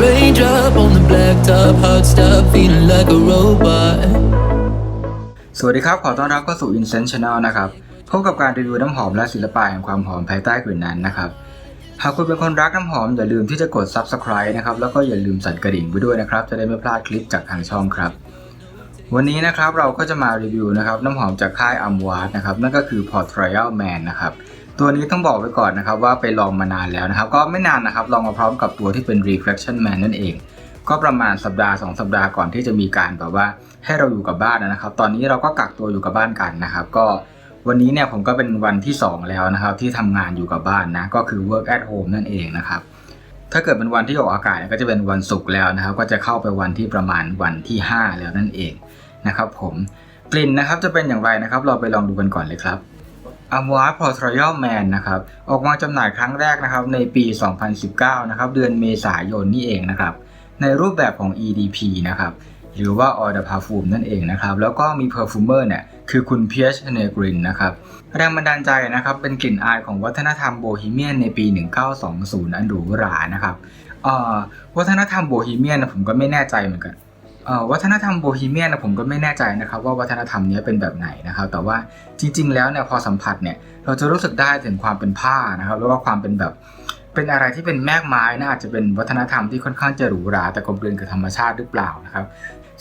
Raindrop on the blacktop, hot stuff, feeling like a robot. สวัสดีครับ ขอต้อนรับเข้าสู่ Incense Channel นะครับ พบกับการรีวิวน้ำหอมและศิลปะแห่งความหอมภายใต้กลิ่นนั้นนะครับ หากคุณเป็นคนรักน้ำหอม อย่าลืมที่จะกด Subscribe นะครับ แล้วก็อย่าลืมสั่นกระดิ่งไว้ด้วยนะครับ จะได้ไม่พลาดคลิปจากทางช่องครับ วันนี้นะครับเราก็จะมารีวิวนะครับน้ำหอมจากค่ายอัมวาร์นะครับ นั่นก็คือ Port Royal Man นะครับ ตัวนี้ต้องบอกไว้ก่อนนะครับว่าไปลองมานานแล้วนะครับ ก็ไม่นานนะครับลองมาพร้อมกับตัวที่เป็น Reflection Man นั่นเอง ก็ประมาณสัปดาห์ 2 สัปดาห์ก่อนที่จะมีการแบบว่าให้เราอยู่กับบ้านนะครับ ตอนนี้เราก็กักตัวอยู่กับบ้านกันนะครับ ก็วันนี้เนี่ยผมก็เป็นวันที่ 2 แล้วนะครับ ที่ทำงานอยู่กับบ้านนะก็คือ work at home นั่นเองนะครับถ้าเกิดเป็นวันที่ออกอากาศก็จะเป็นวันศุกร์แล้วนะครับ ก็จะเข้าไปวันที่ประมาณวันที่ 5 แล้วนั่นเองนะครับ ผมกลิ่นนะครับจะเป็นอย่างไรนะครับ เราไปลองดูกันก่อนเลยครับ a m w a r Port Royal Man นะครับออกมาจำหน่ายครั้งแรกนะครับในปี 2019 นะครับเดือนเมษายนนี่เองนะครับในรูปแบบของ EDP นะครับหรือว่า Eau de Parfum นั่นเองนะครับแล้วก็มี Perfumer เนี่ยคือคุณ Pierre Negrin นะครับแรงบันดาลใจนะครับเป็นกลิ่นอายของวัฒนธรรมโบฮีเมียนในปี 1920 อันหรูหรานะครับวัฒนธรรมโบฮีเมียนผมก็ไม่แน่ใจเหมือนกัน วัฒนธรรมโบฮีเมียนะผมก็ไม่แน่ใจนะครับว่าวัฒนธรรมนี้เป็นแบบไหนนะครับ แต่ว่าจริง ๆ แล้วเนี่ยพอสัมผัสเนี่ยเราจะรู้สึกได้ถึงความเป็นผ้านะครับแล้วก็ความเป็นแบบเป็นอะไรที่เป็นแมกไม้นะอาจจะเป็นวัฒนธรรมที่ค่อนข้างจะหรูหราแต่กลมกลืนกับธรรมชาติหรือเปล่านะครับ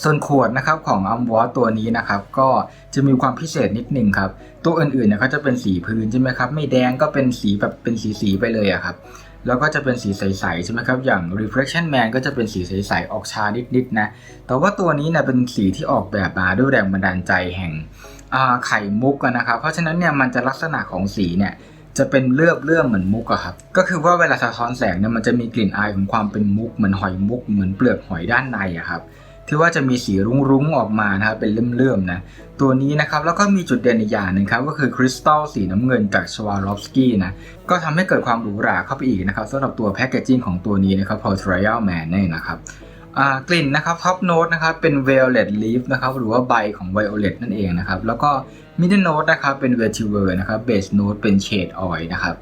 ส่วนขวดนะครับของอัมวอตัวนี้นะครับก็จะมีความพิเศษนิดนึงครับตัวอื่นๆเนี่ยเขาจะเป็นสีพื้นใช่ไหมครับไม่แดงก็เป็นสีแบบเป็นสีๆไปเลยอะครับ แล้วก็จะเป็นสีใสๆใช่ไหมครับ อย่าง reflection man ก็จะเป็นสีใสๆออกชานิดๆนะ แต่ว่าตัวนี้เนี่ยเป็นสีที่ออกแบบมาด้วยแรงบันดาลใจแห่งไข่มุกนะครับ เพราะฉะนั้นเนี่ยมันจะลักษณะของสีเนี่ยจะเป็นเลือบเลื่อมเหมือนมุกอะครับ ก็คือว่าเวลาสะท้อนแสงเนี่ยมันจะมีกลิ่นอายของความเป็นมุกเหมือนหอยมุกเหมือนเปลือกหอยด้านในอะครับ ที่ว่าจะมีสีรุ้งๆออกมานะครับเป็นเลื่อมๆนะตัวนี้นะครับแล้วก็มีจุดเด่นอีกอย่างหนึ่งครับก็คือคริสตัลสีน้ำเงินจากชวา r อฟสกี้นะก็ทำให้เกิดความหรูหราเข้าไปอีกนะครับสำหรับตัวแพคเกจิ้งของตัวนี้นะครับ Port Royal Man นี่นะครับกลิ่นนะครับท็อปโน้ตนะครับเป็น violet leaf นะครับหรือว่าใบของ violet นั่นเองนะครับแล้วก็ middle note นะครับเป็น vetiver นะครับ base note เป็น shade oil นะครับ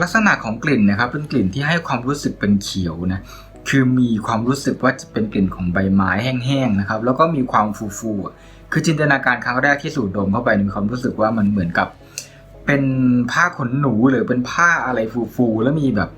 ลักษณะของกลิ่นนะครับเป็นกลิ่นที่ให้ความรู้สึกเป็นเขียวนะ คือมีความรู้สึกว่าจะเป็นกลิ่นของใบไม้แห้งๆนะครับ แล้วก็มีความฟูๆคือจินตนาการครั้งแรกที่สูดดมเข้าไปมีความรู้สึกว่ามันเหมือนกับ เป็นผ้าขนหนูหรือเป็นผ้าอะไรฟูๆแล้วมีแบบ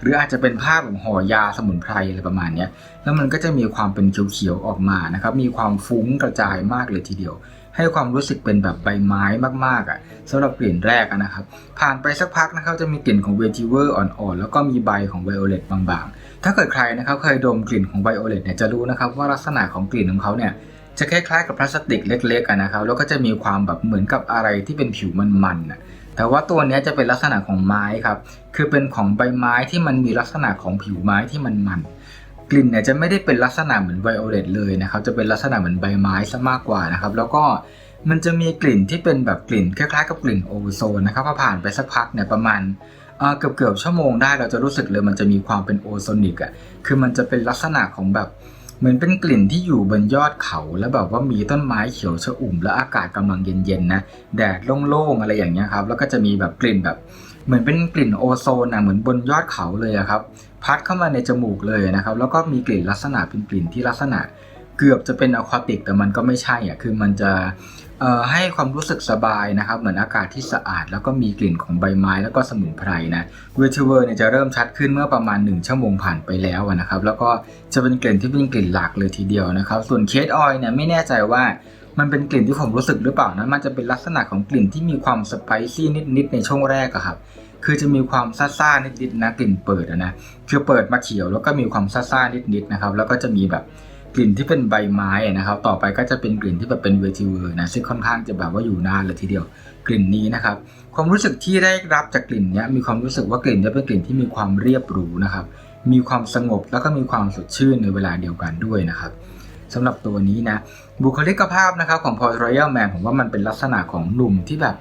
หรืออาจจะเป็นผ้าแบบห่อยาสมุนไพรอะไรประมาณนี้แล้วมันก็จะมีความเป็นเขียวๆออกมานะครับ มีความฟุ้งกระจายมากเลยทีเดียวให้ความรู้สึกเป็นแบบใบไม้มากๆอะสำหรับกลิ่นแรกนะครับ ผ่านไปสักพักนะครับจะมีกลิ่นของเวทิเวอร์อ่อนๆ แล้วก็มีใบของไวโอเลตบางๆ ถ้าเกิดใครนะครับเคยดมกลิ่นของไวโอเลตเนี่ยจะรู้นะครับว่าลักษณะของกลิ่นของเขาเนี่ยจะคล้ายๆกับพลาสติกเล็กๆนะครับแล้วก็จะมีความแบบเหมือนกับอะไรที่เป็นผิวมันๆน่ะแต่ว่าตัวเนี้ยจะเป็นลักษณะของไม้ครับคือเป็นของใบไม้ที่มันมีลักษณะของผิวไม้ที่มันมันๆกลิ่นเนี่ยจะไม่ได้เป็นลักษณะเหมือนไวโอเลตเลยนะครับจะเป็นลักษณะเหมือนใบไม้ซะมากกว่านะครับแล้วก็มันจะมีกลิ่นที่เป็นแบบกลิ่นคล้ายๆ กับกลิ่นโอโซนนะครับพอผ่านไปสักพักเนี่ยประมาณ เกือบเกือบๆชั่วโมงได้เราจะรู้สึกเลยมันจะมีความเป็นโอโซนิกอะคือมันจะเป็นลักษณะของแบบเหมือนเป็นกลิ่นที่อยู่บนยอดเขา แล้วแบบว่ามีต้นไม้เขียวชอุ่ม แล้วอากาศกำลังเย็นๆนะแดดโล่งๆอะไรอย่างเงี้ยครับแล้วก็จะมีแบบกลิ่นแบบ เหมือนเป็นกลิ่นโอโซนนะเหมือนบนยอดเขาเลยอะครับพัดเข้ามาในจมูกเลยนะครับแล้วก็มีกลิ่นลักษณะเป็นกลิ่นที่ลักษณะ เกือบจะเป็นอะควาติกแต่มันก็ไม่ใช่อะคือมันจะ ให้ความรู้สึกสบายนะครับ เหมือนอากาศที่สะอาด แล้วก็มีกลิ่นของใบไม้แล้วก็สมุนไพรนะเวทิเวอร์เนี่ยจะเริ่มชัดขึ้นเมื่อประมาณ 1 ชั่วโมงผ่านไปแล้วนะครับ แล้วก็จะเป็นกลิ่นที่เป็นกลิ่นหลักเลยทีเดียวนะครับ ส่วนเคสออยเนี่ยไม่แน่ใจว่ามันเป็นกลิ่นที่ผมรู้สึกหรือเปล่านะมันจะเป็นลักษณะของกลิ่นที่มีความสไปซี่นิดๆในช่วงแรกอะครับคือจะมีความซ่าๆนิดๆนะกลิ่นเปิดนะคือเปิดมาเขียวแล้วก็มีความซ่าๆนิดๆนะครับแล้วก็จะมีแบบ กลิ่นที่เป็นใบไม้นะครับ ต่อไปก็จะเป็นกลิ่นที่แบบเป็นเวทิเวอร์นะซึ่งค่อนข้างจะแบบว่าอยู่นานเลยทีเดียว กลิ่นนี้นะครับ ความรู้สึกที่ได้รับจากกลิ่นนี้มีความรู้สึกว่ากลิ่นเนี้ยเป็นกลิ่นที่มีความเรียบหรูนะครับ มีความสงบแล้วก็มีความสดชื่นในเวลาเดียวกันด้วยนะครับสำหรับตัวนี้นะบุคลิกภาพนะครับของ Port Royal Man ผมว่ามันเป็นลักษณะของหนุ่มที่แบบ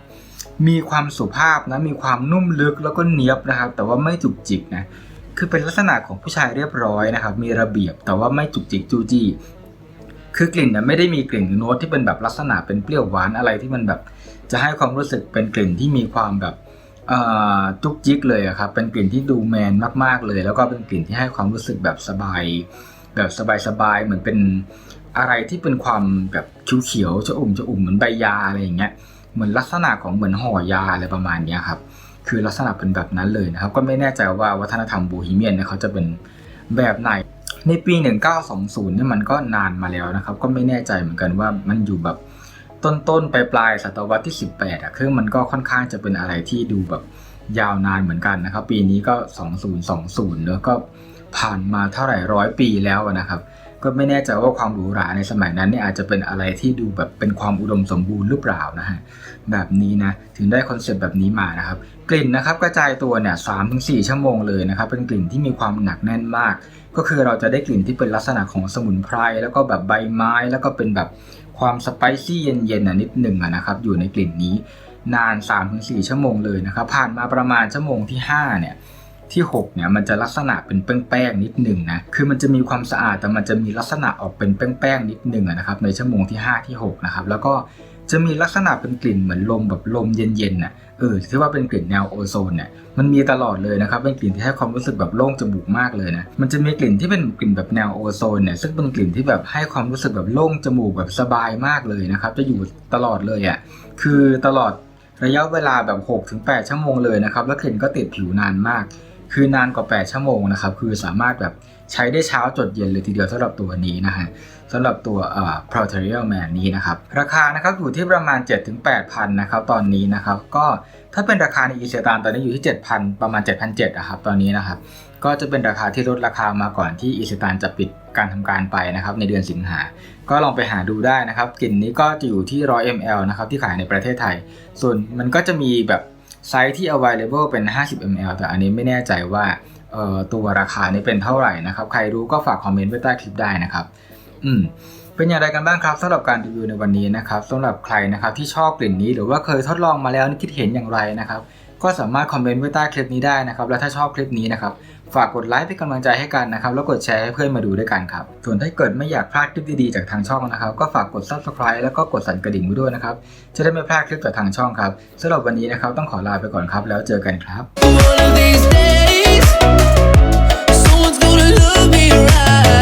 มีความสุภาพนะมีความนุ่มลึกแล้วก็เนี้ยบนะครับ แต่ว่าไม่จุกจิกนะ คือเป็นลักษณะของผู้ชายเรียบร้อยนะครับ มีระเบียบแต่ว่าไม่จุกจิกจู้จี้คือกลิ่นเนี่ยไม่ได้มีกลิ่นโน้ตที่เป็นแบบลักษณะเป็นเปรี้ยวหวานอะไรที่มันแบบ จะให้ความรู้สึกเป็นกลิ่นที่มีความแบบอ่อจุกจิกเลยครับ เป็นกลิ่นที่ดูแมนมากๆเลย แล้วก็เป็นกลิ่นที่ให้ความรู้สึกแบบสบาย แบบสบายๆเหมือนเป็นอะไรที่เป็นความแบบเขียวๆชะอุ่มชะอุ่มเหมือนใบยาอะไรอย่างเงี้ย เหมือนลักษณะของเหมือนห่อยาอะไรประมาณเนี้ยครับ คือลักษณะเป็นแบบนั้นเลยนะครับ ก็ไม่แน่ใจว่าวัฒนธรรมโบฮีเมียนเนี่ยเขาจะเป็นแบบไหน ในปี 1920เนี่ยมันก็นานมาแล้วนะครับ ก็ไม่แน่ใจเหมือนกันว่ามันอยู่แบบต้นๆปลายศตวรรษที่ 18อะคือมันก็ค่อนข้างจะเป็นอะไรที่ดูแบบยาวนานเหมือนกันนะครับ ปีนี้ก็ 2020เนอะก็ผ่านมาเท่าไหร่ร้อยปีแล้วนะครับ ก็ไม่แน่ใจว่าความหรูหราในสมัยนั้นเนี่ยอาจจะเป็นอะไรที่ดูแบบเป็นความอุดมสมบูรณ์หรือเปล่านะฮะแบบนี้นะถึงได้คอนเซปต์แบบนี้มานะครับกลิ่นนะครับกระจายตัวเนี่ยสามถึงสี่ชั่วโมงเลยนะครับเป็นกลิ่นที่มีความหนักแน่นมาก ก็คือเราจะได้กลิ่นที่เป็นลักษณะของสมุนไพรแล้วก็แบบใบไม้แล้วก็เป็นแบบความสไปซี่เย็นๆนิดหนึ่งนะครับอยู่ในกลิ่นนี้นาน 3-4 ชั่วโมงเลยนะครับผ่านมาประมาณชั่วโมงที่5เนี่ย ที่6เนี่ยมันจะลักษณะเป็นแป้งๆนิดหนึ่งนะคือมันจะมีความสะอาดแต่มันจะมีลักษณะออกเป็นแป้งๆนิดหนึ่งนะครับในชั่วโมงที่ 5 ที่6นะครับแล้วก็จะมีลักษณะเป็นกลิ่นเหมือนลมแบบลมเย็นๆน่ะเออที่ว่าเป็นกลิ่นแนวโอโซนเนี่ยมันมีตลอดเลยนะครับเป็นกลิ่นที่ให้ความรู้สึกแบบโล่งจมูกมากเลยนะมันจะมีกลิ่นที่เป็นกลิ่นแบบแนวโอโซนเนี่ยซึ่งเป็นกลิ่นที่แบบให้ความรู้สึกแบบโล่งจมูกแบบสบายมากเลยนะครับจะอยู่ตลอดเลยอะ่ะคือตลอดระยะเวลาแบบ6-8ชั่วโมงเลยนะครับแล้วกลิ่นก็ติดผิวนานมาก คือนานกว่า 8 ชั่วโมงนะครับ คือสามารถแบบใช้ได้เช้าจดเย็นเลยทีเดียวสำหรับตัวนี้นะฮะสำหรับตัวเอ่อ p r o t e r i a l Man นี้นะครับ ราคานะครับอยู่ที่ประมาณ 7-8,000นะครับตอนนี้นะครับ ก็ถ้าเป็นราคาในอีเซตานตอนนี้อยู่ที่ 7,000 ประมาณ 7,700นะครับตอนนี้นะครับ ก็จะเป็นราคาที่ลดราคามาก่อนที่อีเซตานจะปิดการทำการไปนะครับในเดือนสิงหา ก็ลองไปหาดูได้นะครับกลิ่นนี้ก็จะอยู่ที่100 ml นะครับที่ขายในประเทศไทย ส่วนมันก็จะมีแบบ ไซส์ที่ available เป็น 50 ml แต่อันนี้ไม่แน่ใจว่าตัวราคานี้เป็นเท่าไหร่นะครับ ใครรู้ก็ฝากคอมเมนต์ไว้ใต้คลิปได้นะครับ อืมเป็นอย่างไรกันบ้างครับสำหรับการรีวิวในวันนี้นะครับสำหรับใครนะครับที่ชอบกลิ่นนี้หรือว่าเคยทดลองมาแล้วคิดเห็นอย่างไรนะครับ ก็สามารถคอมเมนต์ไว้ใต้คลิปนี้ได้นะครับ และถ้าชอบคลิปนี้นะครับ ฝากกดไลค์เป็นกำลังใจให้กันนะครับ แล้วกดแชร์ให้เพื่อนมาดูด้วยกันครับ ส่วนถ้าเกิดไม่อยากพลาดคลิปดีๆจากทางช่องนะครับ ก็ฝากกด subscribe แล้วก็กดสั่นกระดิ่งไว้ด้วยนะครับ จะได้ไม่พลาดคลิปจากทางช่องครับสำหรับวันนี้นะครับต้องขอลาไปก่อนครับ แล้วเจอกันครับ One of these days, someone's gonna love me right.